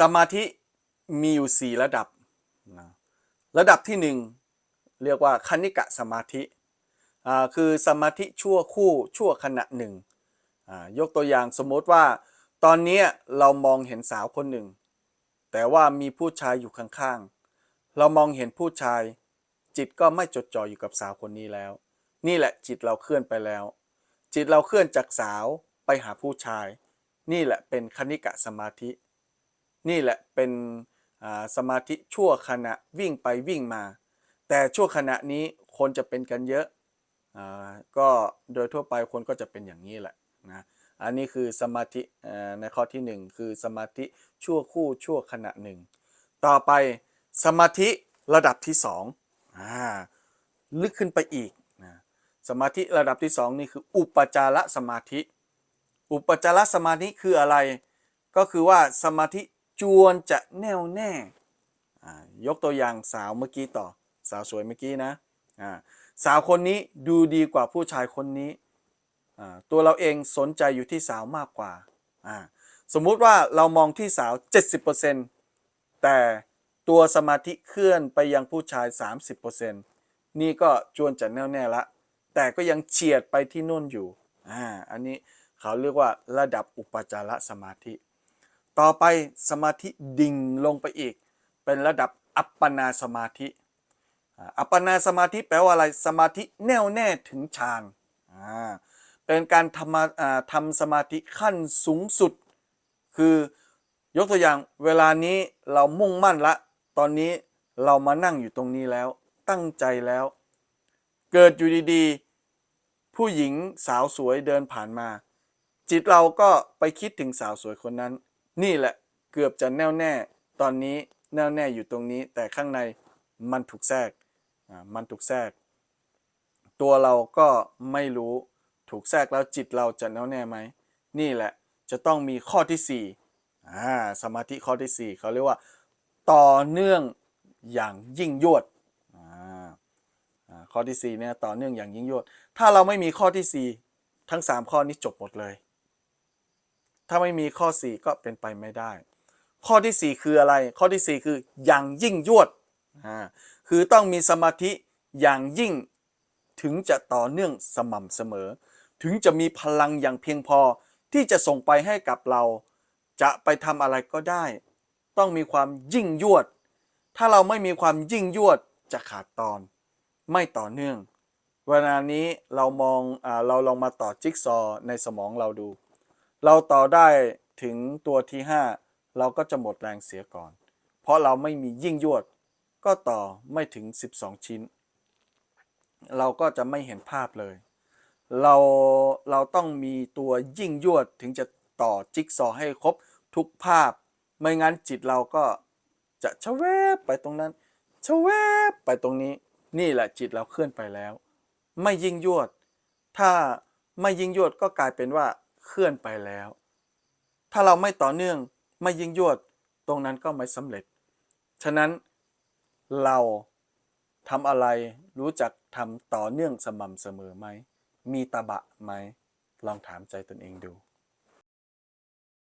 สมาธิมีอยู่สี่ระดับนะระดับที่หนึ่งเรียกว่าคณิกะสมาธิคือสมาธิชั่วคู่ชั่วขณะหนึ่งยกตัวอย่างสมมติว่า ตอนนี้เรามองเห็นสาวคนหนึ่ง แต่ว่ามีผู้ชายอยู่ข้างๆ เรามองเห็นผู้ชาย จิตก็ไม่จดจ่ออยู่กับสาวคนนี้แล้ว นี่แหละจิตเราเคลื่อนไปแล้ว จิตเราเคลื่อนจากสาวไปหาผู้ชาย นี่แหละเป็นคณิกะสมาธิ นี่แหละเป็นสมาธิชั่วขณะวิ่งไปวิ่งมา แต่ชั่วขณะนี้คนจะเป็นกันเยอะก็โดยทั่วไปคนก็จะเป็นอย่างนี้แหละนะอันนี้คือสมาธิในข้อที่หนึ่งคือสมาธิชั่วคู่ชั่วขณะหนึ่งต่อไปสมาธิระดับที่สองลึกขึ้นไปอีกนะสมาธิระดับที่สองนี่คืออุปจารสมาธิ อุปจารสมาธิคืออะไร ก็คือว่าสมาธิ จวนจะแน่วแน่ยกตัวอย่างสาวเมื่อกี้ต่อ สาวสวยเมื่อกี้นะสาวคนนี้ดูดีกว่าผู้ชายคนนี้ ตัวเราเองสนใจอยู่ที่สาวมากกว่าอ่า สมมุติว่าเรามองที่สาว 70%แต่ตัวสมาธิเคลื่อนไปยังผู้ชาย 30%นี่ก็จวนจะแน่วแน่ละ แต่ก็ยังเฉียดไปที่นู่นอยู่ อ่า อันนี้เขาเรียกว่าระดับอุปจารสมาธิ ต่อไปสมาธิดิ่งลงไปอีก เป็นระดับอัปปนาสมาธิ อัปปนาสมาธิแปลว่าอะไรสมาธิแน่วแน่ถึงฌานเป็นการทำทำสมาธิขั้นสูงสุด คือยกตัวอย่างเวลานี้เรามุ่งมั่นละ ตอนนี้เรามานั่งอยู่ตรงนี้แล้ว ตั้งใจแล้ว เกิดอยู่ดีๆ ผู้หญิงสาวสวยเดินผ่านมา จิตเราก็ไปคิดถึงสาวสวยคนนั้น นี่แหละเกือบจะแน่วแน่ ตอนนี้แน่วแน่อยู่ตรงนี้ แต่ข้างในมันถูกแทรกมันถูกแทรก ตัวเราก็ไม่รู้ถูกแทรกแล้วจิตเราจะแน่วแน่ไหมนี่แหละจะต้องมีข้อที่สี่อ่าสมาธิข้อที่สี่เขาเรียกว่า ต่อเนื่องอย่างยิ่งยวดอ่าข้อที่สี่เนี่ยต่อเนื่องอย่างยิ่งยวด ถ้าเราไม่มีข้อที่สี่ทั้งสามข้อนี้จบหมดเลย ถ้าไม่มีข้อ 4 ก็เป็นไปไม่ได้ ข้อที่ 4 คืออะไร ข้อที่ 4 คืออย่างยิ่งยวดอ่าคือต้องมีสมาธิอย่างยิ่งถึงจะต่อเนื่องสม่ำเสมอ ถึงจะมีพลังอย่างเพียงพอที่จะส่งไปให้กับเรา จะไปทำอะไรก็ได้ ต้องมีความยิ่งยวด ถ้าเราไม่มีความยิ่งยวดจะขาดตอน ไม่ต่อเนื่องเวลานี้เรามองอเราลองมาต่อจิ๊กซอในสมองเราดู เราต่อได้ถึงตัวที่ 5 เราก็จะหมดแรงเสียก่อน เพราะเราไม่มียิ่งยวด ก็ต่อไม่ถึง 12 ชิ้น เราก็จะไม่เห็นภาพเลย เราเราต้องมีตัวยิ่งยวดถึงจะต่อจิ๊กซอให้ครบทุกภาพ ไม่งั้นจิตเราก็จะชะแวบไปตรงนั้นชะแวบไปตรงนี้ นี่แหละจิตเราเคลื่อนไปแล้ว ไม่ยิ่งยวด ถ้าไม่ยิ่งยวดก็กลายเป็นว่า เคลื่อนไปแล้ว ถ้าเราไม่ต่อเนื่องไม่ยิ่งยวดตรงนั้นก็ไม่สำเร็จ ฉะนั้นเราทำอะไรรู้จักทำต่อเนื่องสม่ำเสมอไหม มีตะบะไหม ลองถามใจตนเองดู